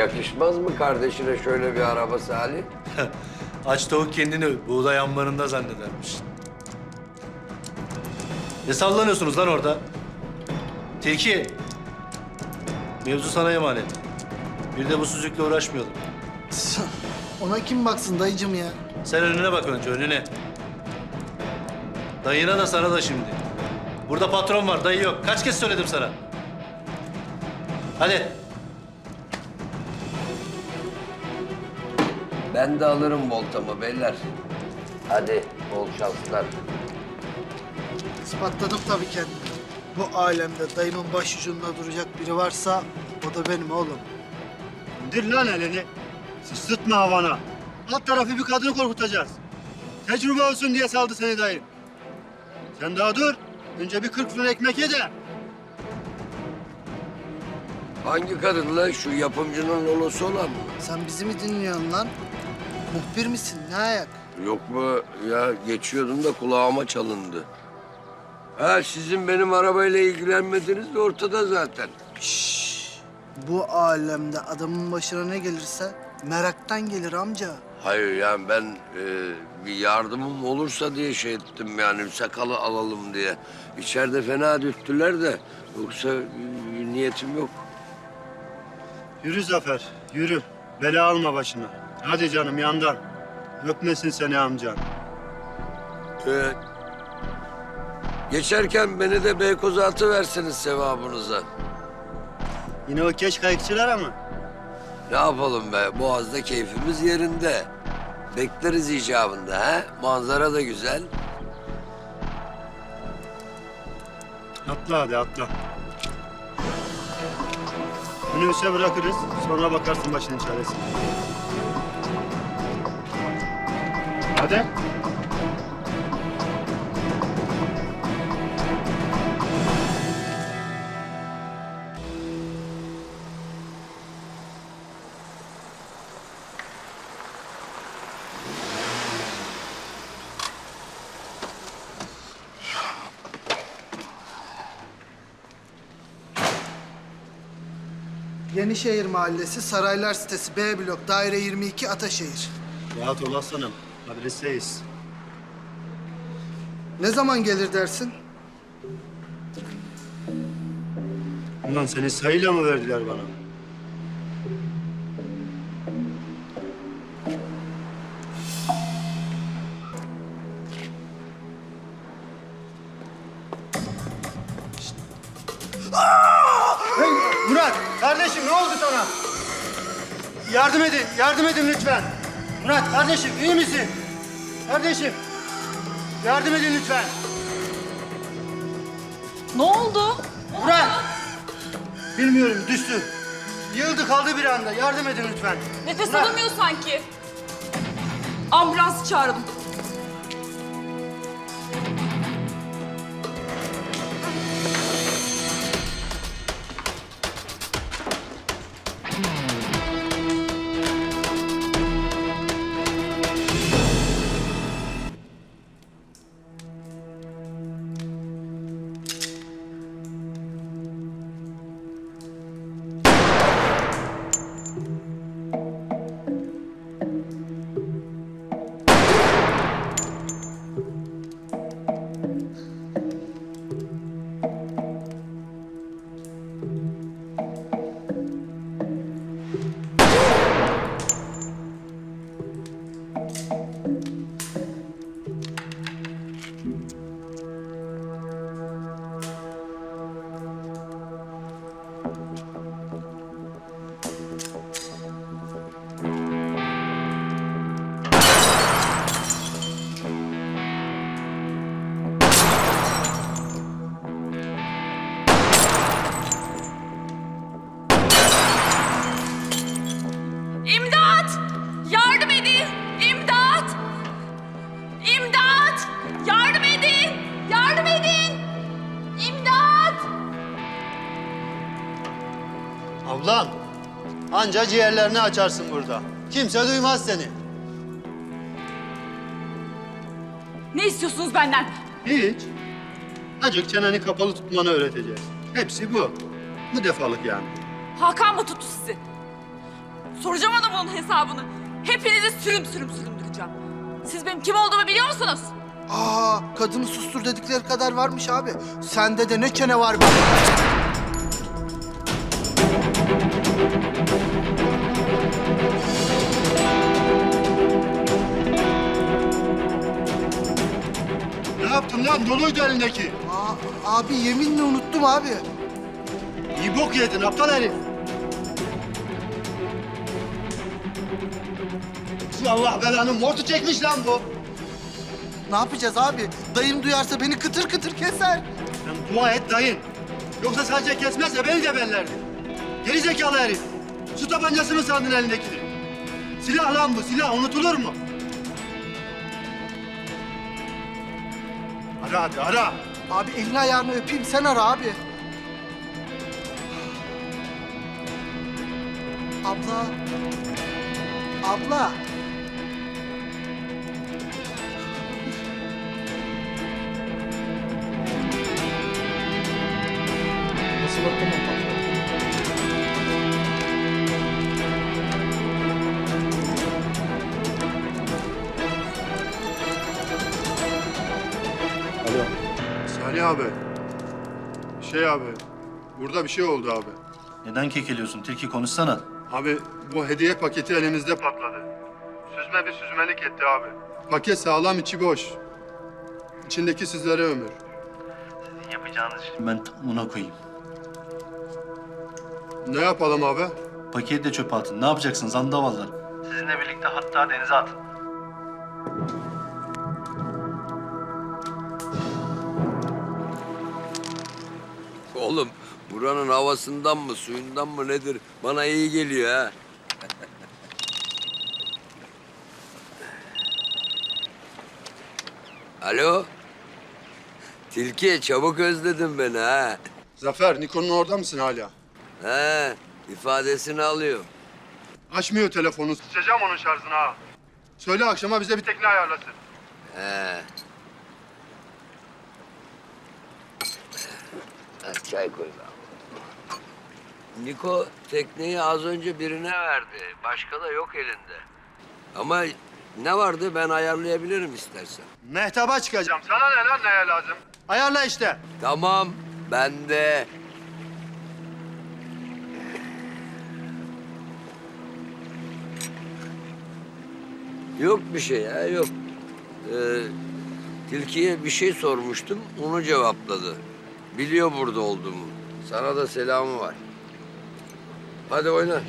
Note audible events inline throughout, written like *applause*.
Yakışmaz mı kardeşine şöyle bir araba Salih? *laughs* Aç tavuk kendini buğday ambarında zannedermiş. Ne sallanıyorsunuz lan orada? Tilki. Mevzu sana emanet. Bir de bu süzükle uğraşmayalım. *laughs* Ona kim baksın dayıcım ya? Sen önüne bak önce, önüne. Dayına da sana da şimdi. Burada patron var, dayı yok. Kaç kez söyledim sana? Hadi. Ben de alırım voltamı beyler. Hadi bol şanslar. İspatladım tabii kendimi. Bu alemde dayımın başucunda duracak biri varsa o da benim oğlum. İndir lan elini. Sıçtırtma havana. Alt tarafı bir kadını korkutacağız. Tecrübe olsun diye saldı seni dayı. Sen daha dur. Önce bir kırk fırın ekmek ye de. Hangi kadın lan şu yapımcının lolosu olan mı? Sen bizi mi dinliyorsun lan? Muhbir misin? Ne ayak? Yok mu ya geçiyordum da kulağıma çalındı. Ha sizin benim arabayla ilgilenmediğiniz de ortada zaten. Bu alemde adamın başına ne gelirse meraktan gelir amca. Hayır yani ben e, bir yardımım olursa diye şey ettim yani sakalı alalım diye. İçeride fena dürttüler de yoksa e, niyetim yok. Yürü Zafer, yürü. Bela alma başına. Hadi canım yandan. Öpmesin seni amcan. Ee, geçerken beni de Beykoz'a atıverseniz sevabınıza. Yine o keş kayıkçılara mı? Ne yapalım be Boğaz'da keyfimiz yerinde. Bekleriz icabında ha. Manzara da güzel. Atla hadi atla. Minibüse bırakırız. Sonra bakarsın başının çaresine. Hadi. Yenişehir Mahallesi, Saraylar Sitesi, B blok, daire 22, Ataşehir. Rahat ol aslanım. Adresteyiz. Ne zaman gelir dersin? Ulan seni sayıyla mı verdiler bana? Hey Murat, kardeşim ne oldu sana? Yardım edin, yardım edin lütfen. Murat, kardeşim iyi misin? Kardeşim, yardım edin lütfen. Ne oldu? Murat! Bilmiyorum, düştü. Yıldı kaldı bir anda. Yardım edin lütfen. Nefes Murat! alamıyor sanki. Ambulans çağırdım. Ablam, anca ciğerlerini açarsın burada. Kimse duymaz seni. Ne istiyorsunuz benden? Hiç. Acık çeneni kapalı tutmanı öğreteceğiz. Hepsi bu. Bu defalık yani. Hakan mı tuttu sizi? Soracağım ona bunun hesabını. Hepinizi sürüm sürüm süründüreceğim. Siz benim kim olduğumu biliyor musunuz? Aa, kadını sustur dedikleri kadar varmış abi. Sende de ne çene var be. Ne yaptın lan? Doluydu elindeki. Aa, abi yeminle unuttum abi. İyi bok yedin aptal herif. Allah belanı mortu çekmiş lan bu. Ne yapacağız abi? Dayım duyarsa beni kıtır kıtır keser. Sen dua et dayın. Yoksa sadece kesmezse beni de bellerdi. Geri zekalı herif. Su tabancası mı sandın elindekini? Silah lan bu silah unutulur mu? Ara hadi ara. Abi elini ayağını öpeyim sen ara abi. Abla. Abla. Abi. Şey abi. Burada bir şey oldu abi. Neden kekeliyorsun? Tilki konuşsana. Abi bu hediye paketi elimizde patladı. Süzme bir süzmelik etti abi. Paket sağlam içi boş. İçindeki sizlere ömür. Yapacağınız işi ben tam buna koyayım. Ne yapalım abi? Paketi de çöpe atın. Ne yapacaksınız andavallar? Sizinle birlikte hatta denize atın. Oğlum buranın havasından mı suyundan mı nedir? Bana iyi geliyor ha. *laughs* Alo. Tilki çabuk özledin beni ha. Zafer, Nikon'un orada mısın hala? He, ifadesini alıyor. Açmıyor telefonu. Sıçacağım onun şarjını ha. Söyle akşama bize bir tekne ayarlasın. He. Ha, Çay koy be. Niko tekneyi az önce birine verdi. Başka da yok elinde. Ama ne vardı ben ayarlayabilirim istersen. Mehtaba çıkacağım. Sana ne lan neye lazım? Ayarla işte. Tamam, ben de. Yok bir şey ya, yok. Ee, tilkiye bir şey sormuştum, onu cevapladı. Biliyor burada olduğumu. Sana da selamı var. Hadi oyna.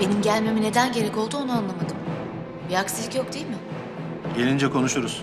Benim gelmeme neden gerek oldu onu anlamadım. Bir aksilik yok değil mi? Gelince konuşuruz.